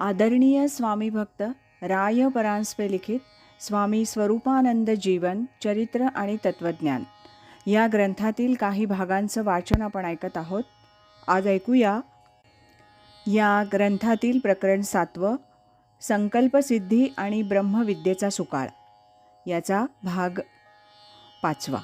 आदरणीय स्वामी भक्त राय परांजपे लिखित स्वामी स्वरूपानंद जीवन चरित्र आणि तत्वज्ञान. या ग्रंथातील काही भागांचं वाचन आपण ऐकत आहोत. आज ऐकूया. या ग्रंथातील प्रकरण सातवं संकल्पसिद्धी आणि ब्रह्मविद्येचा सुकाळ. याचा भाग पाचवा.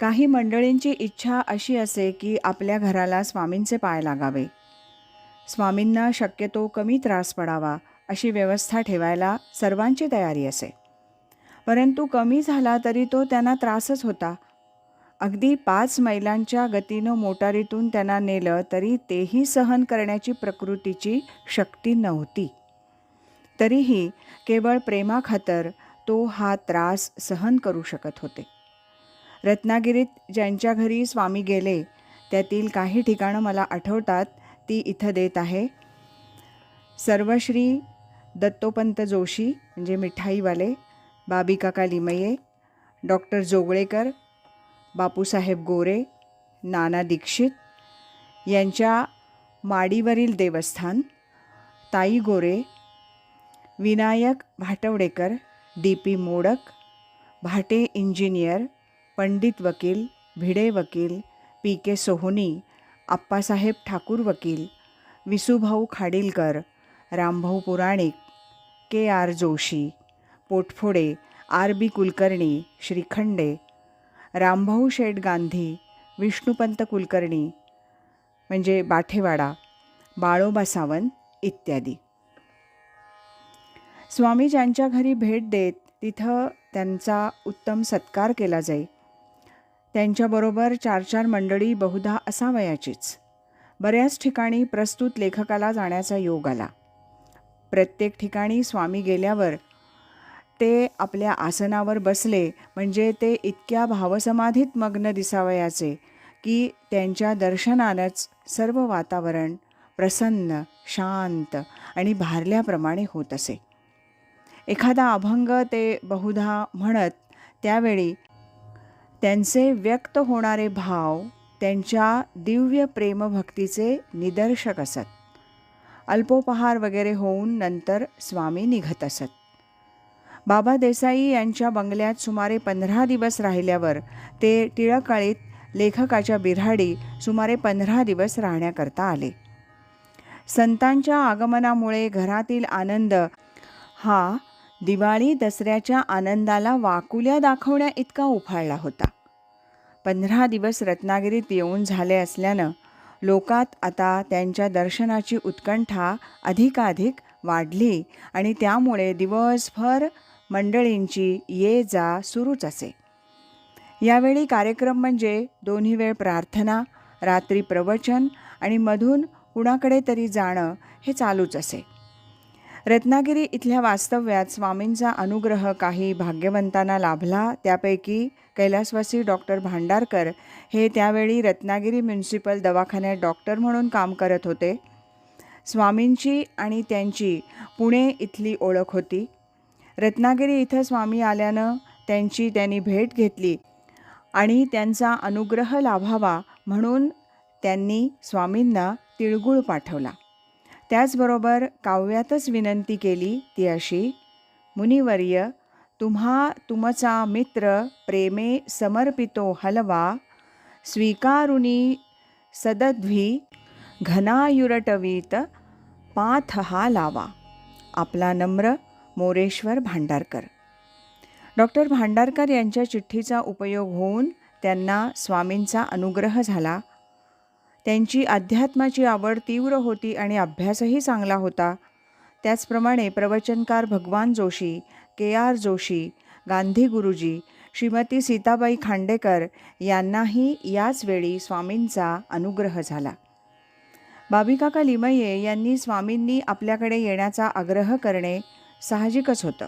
काही मंडळींची इच्छा अशी असे की आपल्या घराला स्वामींचे पाय लागावे. स्वामींना शक्यतो कमी त्रास पडावा अशी व्यवस्था ठेवायला सर्वांची तयारी असे. परंतु कमी झाला तरी तो त्यांना त्रासच होता. अगदी पाच मैलांच्या गतीनं मोटारीतून त्यांना नेलं तरी तेही सहन करण्याची प्रकृतीची शक्ती नव्हती. तरीही केवळ प्रेमाखातर तो हा त्रास सहन करू शकत होते. रत्नागिरीत ज्यांच्या घरी स्वामी गेले त्यातील काही ठिकाणं मला आठवतात ती इथं देत आहे. सर्वश्री दत्तोपंत जोशी म्हणजे मिठाईवाले बाबीकाका लिमये डॉक्टर जोगळेकर बापूसाहेब गोरे नाना दीक्षित यांच्या माडीवरील देवस्थान Tai Gore Vinayak Bhatwadekar D P Modak Bhate engineer Pandit वकील भिडे वकील पी के सोहोनी आप्पासाहेब ठाकूर वकील Visubhau Khadilkar Rambhau Puranik K R Joshi Potphode R B Kulkarni Shrikhande Rambhau Sheth Gandhi Vishnupant Kulkarni म्हणजे बाठेवाडा बाळोबा सावंत इत्यादी. स्वामी ज्यांच्या घरी भेट देत तिथं त्यांचा उत्तम सत्कार केला जाई. त्यांच्याबरोबर चार चार मंडळी बहुधा असावयाचीच. बऱ्याच ठिकाणी प्रस्तुत लेखकाला जाण्याचा योग आला. प्रत्येक ठिकाणी स्वामी गेल्यावर ते आपल्या आसनावर बसले म्हणजे ते इतक्या भावसमाधीत मग्न दिसावयाचे की त्यांच्या दर्शनानंच सर्व वातावरण प्रसन्न शांत आणि भारल्याप्रमाणे होत असे. एखादा अभंग ते बहुधा म्हणत त्यावेळी त्यांचे व्यक्त होणारे भाव त्यांच्या दिव्य प्रेमभक्तीचे निदर्शक असत. अल्पोपहार वगैरे होऊन नंतर स्वामी निघत असत. बाबा देसाई यांच्या बंगल्यात सुमारे पंधरा दिवस राहिल्यावर ते टिळकाळीत लेखकाच्या बिऱ्हाडी सुमारे पंधरा दिवस राहण्याकरता आले. संतांच्या आगमनामुळे घरातील आनंद हा दिवाळी दसऱ्याच्या आनंदाला वाकुल्या दाखवण्या इतका उफाळला होता. पंधरा दिवस रत्नागिरीत येऊन झाले असल्यानं लोकात आता त्यांच्या दर्शनाची उत्कंठा अधिकाधिक वाढली आणि त्यामुळे दिवसभर मंडळींची ये जा सुरूच असे. यावेळी कार्यक्रम म्हणजे दोन्ही वेळ प्रार्थना रात्री प्रवचन आणि मधून कुणाकडे तरी जाणं हे चालूच असे. रत्नागिरी इथल्या वास्तव्यात स्वामींचा अनुग्रह काही भाग्यवंतांना लाभला. त्यापैकी कैलासवासी डॉक्टर भांडारकर हे त्यावेळी रत्नागिरी म्युन्सिपल दवाखान्यात डॉक्टर म्हणून काम करत होते. स्वामींची आणि त्यांची पुणे इथली ओळख होती. रत्नागिरी इथं स्वामी आल्यानं त्यांची त्यांनी भेट घेतली आणि त्यांचा अनुग्रह लाभावा म्हणून त्यांनी स्वामींना तिळगुळ पाठवला. त्याचबरोबर काव्यातच विनंती केली ती अशी मुनिवर्य तुम्हा तुमचा मित्र प्रेमे समर्पितो हलवा स्वीकारुनी सदद्वी घनायुरटवीत पाथ हा लावा आपला नम्र मोरेश्वर भांडारकर. डॉक्टर भांडारकर यांच्या चिठ्ठीचा उपयोग होऊन त्यांना स्वामींचा अनुग्रह झाला. त्यांची अध्यात्माची आवड तीव्र होती आणि अभ्यासही चांगला होता. त्याचप्रमाणे प्रवचनकार भगवान जोशी के आर जोशी गांधी गुरुजी श्रीमती सीताबाई खांडेकर यांनाही याच वेळी स्वामींचा अनुग्रह झाला. बाबिकाका लिमये यांनी स्वामींनी आपल्याकडे येण्याचा आग्रह करणे साहजिकच होतं.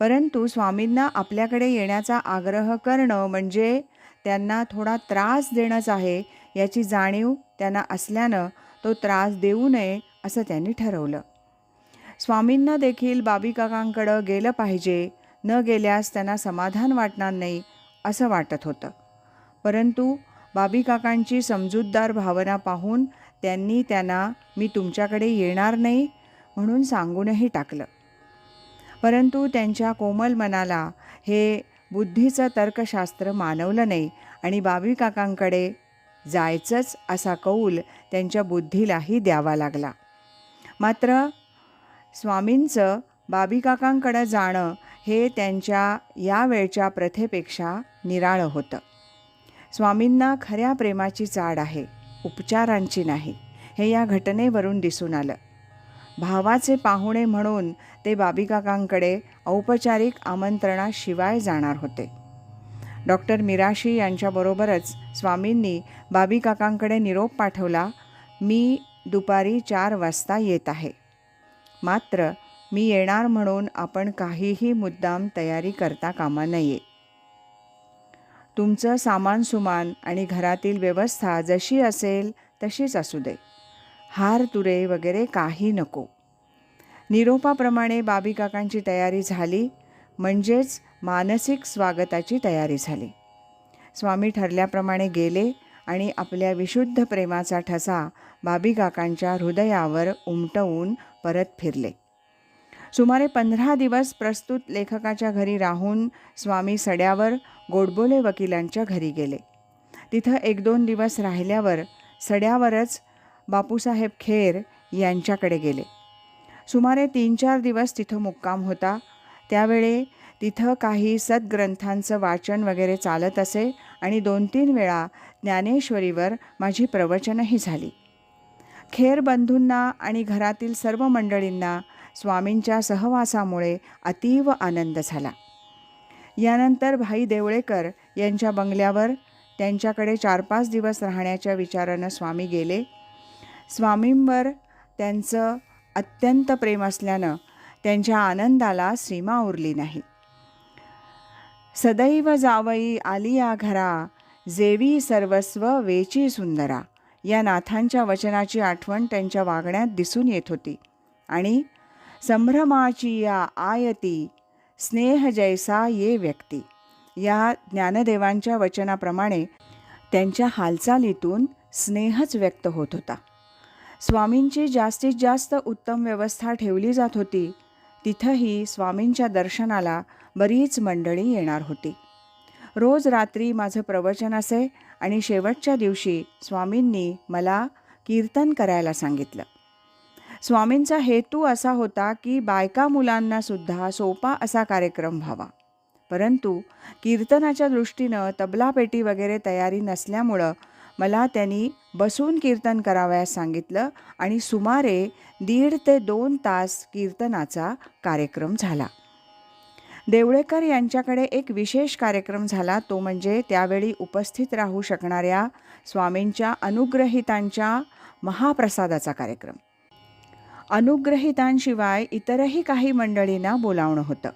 परंतु स्वामींना आपल्याकडे येण्याचा आग्रह करणं म्हणजे त्यांना थोडा त्रास देणंच आहे याची जाणीव त्यांना असल्यानं तो त्रास देऊ नये असं त्यांनी ठरवलं. स्वामींना देखील बाबीकाकांकडं गेलं पाहिजे. न गेल्यास त्यांना समाधान वाटणार नाही असं वाटत होतं. परंतु बाबीकाकांची समजूतदार भावना पाहून त्यांनी त्यांना मी तुमच्याकडे येणार नाही म्हणून सांगूनही टाकलं. परंतु त्यांच्या कोमल मनाला हे बुद्धीचं तर्कशास्त्र मानवलं नाही आणि बाबी काकांकडे जायचंच असा कौल त्यांच्या बुद्धीलाही द्यावा लागला. मात्र स्वामींचं बाबी काकांकडं जाणं हे त्यांच्या या वेळच्या प्रथेपेक्षा निराळं होतं. स्वामींना खऱ्या प्रेमाची चाड आहे उपचारांची नाही हे या घटनेवरून दिसून आलं. भावाचे पाहुणे म्हणून ते बाबीकाकांकडे औपचारिक आमंत्रणाशिवाय जाणार होते. डॉक्टर मिराशी यांच्याबरोबरच स्वामींनी बाबीकाकांकडे निरोप पाठवला मी दुपारी चार वाजता येत आहे. मात्र मी येणार म्हणून आपण काहीही मुद्दाम तयारी करता कामा नये. तुमचं सामान सुमान आणि घरातील व्यवस्था जशी असेल तशीच असू दे. हार तुरे वगैरे काही नको. निरोपाप्रमाणे बाबी काकांची तयारी झाली. म्हणजेच मानसिक स्वागताची तयारी झाली. स्वामी ठरल्याप्रमाणे गेले आणि आपल्या विशुद्ध प्रेमाचा ठसा बाबी काकांच्या हृदयावर उमटवून परत फिरले. सुमारे पंधरा दिवस प्रस्तुत लेखकाच्या घरी राहून स्वामी सड्यावर गोडबोले वकिलांच्या घरी गेले. तिथं एक दोन दिवस राहिल्यावर सड्यावरच बापूसाहेब खेर यांच्याकडे गेले. सुमारे तीन चार दिवस तिथं मुक्काम होता त्यावेळे तिथं काही सद्ग्रंथांचं वाचन वगैरे चालत असे आणि दोन तीन वेळा ज्ञानेश्वरीवर माझी प्रवचनही झाली. खेर बंधूंना आणि घरातील सर्व मंडळींना स्वामींच्या सहवासामुळे अतीव आनंद झाला. यानंतर भाई देवळेकर यांच्या बंगल्यावर त्यांच्याकडे चार पाच दिवस राहण्याच्या विचारानं स्वामी गेले. स्वामींवर त्यांचं अत्यंत प्रेम असल्यानं त्यांच्या आनंदाला सीमा उरली नाही. सदैव जावई आलिया घरा जेवी सर्वस्व वेची सुंदरा या नाथांच्या वचनाची आठवण त्यांच्या वागण्यात दिसून येत होती. आणि संभ्रमाची या आयती स्नेह जैसा ये व्यक्ती या ज्ञानदेवांच्या वचनाप्रमाणे त्यांच्या हालचालीतून स्नेहच व्यक्त होत होता. स्वामींची जास्तीत जास्त उत्तम व्यवस्था ठेवली जात होती. तिथंही स्वामींच्या दर्शनाला बरीच मंडळी येणार होती. रोज रात्री माझं प्रवचन असे आणि शेवटच्या दिवशी स्वामींनी मला कीर्तन करायला सांगितलं. स्वामींचा हेतू असा होता की बायका मुलांनासुद्धा सोपा असा कार्यक्रम व्हावा. परंतु कीर्तनाच्या दृष्टीनं तबलापेटी वगैरे तयारी नसल्यामुळं मला त्यांनी बसून कीर्तन करावयास सांगितलं आणि सुमारे दीड ते दोन तास कीर्तनाचा कार्यक्रम झाला. देवळेकर यांच्याकडे एक विशेष कार्यक्रम झाला तो म्हणजे त्यावेळी उपस्थित राहू शकणाऱ्या स्वामींच्या अनुग्रहितांच्या महाप्रसादाचा कार्यक्रम. अनुग्रहितांशिवाय इतरही काही मंडळींना बोलावणं होतं.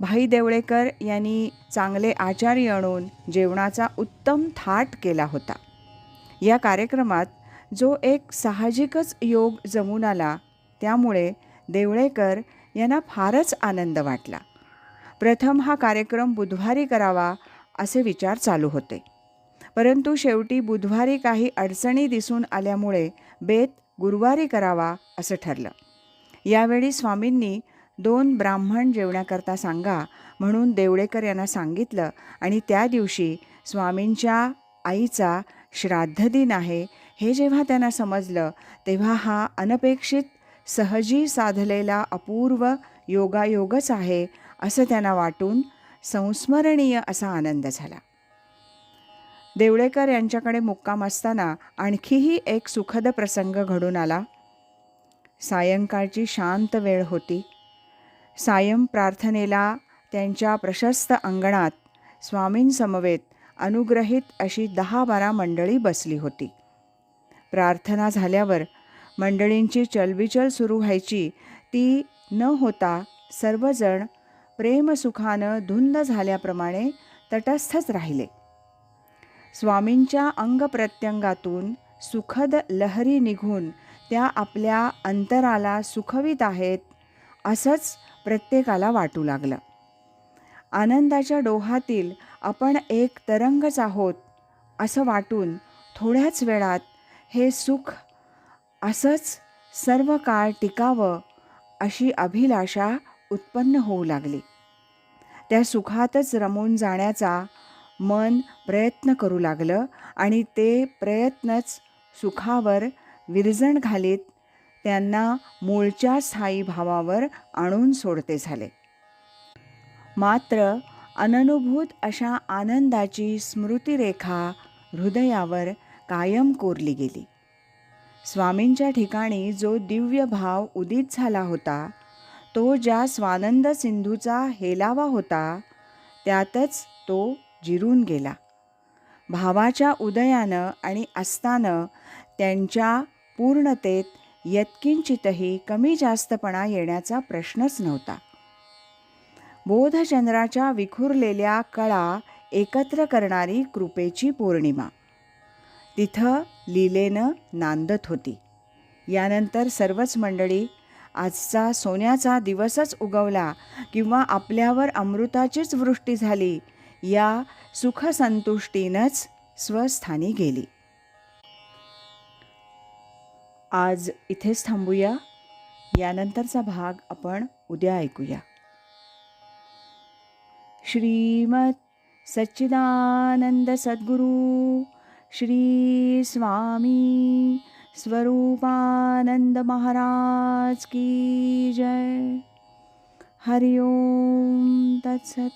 भाई देवळेकर यांनी चांगले आचार्य आणून जेवणाचा उत्तम थाट केला होता. या कार्यक्रमात जो एक साहजिकच योग जमून आला त्यामुळे देवळेकर यांना फारच आनंद वाटला. प्रथम हा कार्यक्रम बुधवारी करावा असे विचार चालू होते. परंतु शेवटी बुधवारी काही अडचणी दिसून आल्यामुळे बेत गुरुवारी करावा असं ठरलं. यावेळी स्वामींनी दोन ब्राह्मण जेवण्याकरता सांगा म्हणून देवळेकर यांना सांगितलं आणि त्या दिवशी स्वामींच्या आईचा श्राद्ध दिन आहे. हे जेव्हा त्यांना समजलं तेव्हा हा अनपेक्षित सहजी साधलेला अपूर्व योगायोगच आहे असं त्यांना वाटून संस्मरणीय असा आनंद झाला. देवळेकर यांच्याकडे मुक्काम असताना आणखीही एक सुखद प्रसंग घडून आला. सायंकाळची शांत वेळ होती. सायं प्रार्थनेला त्यांच्या प्रशस्त अंगणात स्वामींसमवेत अनुग्रहित अशी दहा बारा मंडळी बसली होती. प्रार्थना झाल्यावर मंडळींची चलबिचल सुरू व्हायची. ती न होता सर्वजण प्रेमसुखानं धुंद झाल्याप्रमाणे तटस्थच राहिले. स्वामींच्या अंगप्रत्यंगातून सुखद लहरी निघून त्या आपल्या अंतराला सुखवीत आहेत असंच प्रत्येकाला वाटू लागलं. आनंदाच्या डोहातील आपण एक तरंगच आहोत असं वाटून थोड्याच वेळात हे सुख असंच सर्व काळ टिकावं अशी अभिलाषा उत्पन्न होऊ लागली. त्या सुखातच रमून जाण्याचा मन प्रयत्न करू लागलं आणि ते प्रयत्नच सुखावर विरजण घालीत त्यांना मूळच्या स्थायी भावावर आणून सोडते झाले. मात्र अननुभूत अशा आनंदाची स्मृतिरेखा हृदयावर कायम कोरली गेली. स्वामींच्या ठिकाणी जो दिव्य भाव उदित झाला होता तो ज्या स्वानंद सिंधूचा हेलावा होता त्यातच तो जिरून गेला. भावाच्या उदयानं आणि असतानं त्यांच्या पूर्णतेत यत्किंचितही कमी जास्तपणा येण्याचा प्रश्नच नव्हता. बोधचंद्राच्या विखुरलेल्या कळा एकत्र करणारी कृपेची पौर्णिमा. तिथं लीलेनं नांदत होती. यानंतर सर्वच मंडळी आजचा सोन्याचा दिवसच उगवला किंवा आपल्यावर अमृताचीच वृष्टी झाली या सुखसंतुष्टीनंच स्वस्थानी गेली. आज इथेच थांबूया. यानंतरचा भाग आपण उद्या ऐकूया. श्रीमत् सच्चिदानंद सद्गुरु श्री स्वामी स्वरूपानंद महाराज की जय। हरिओम तत्सत।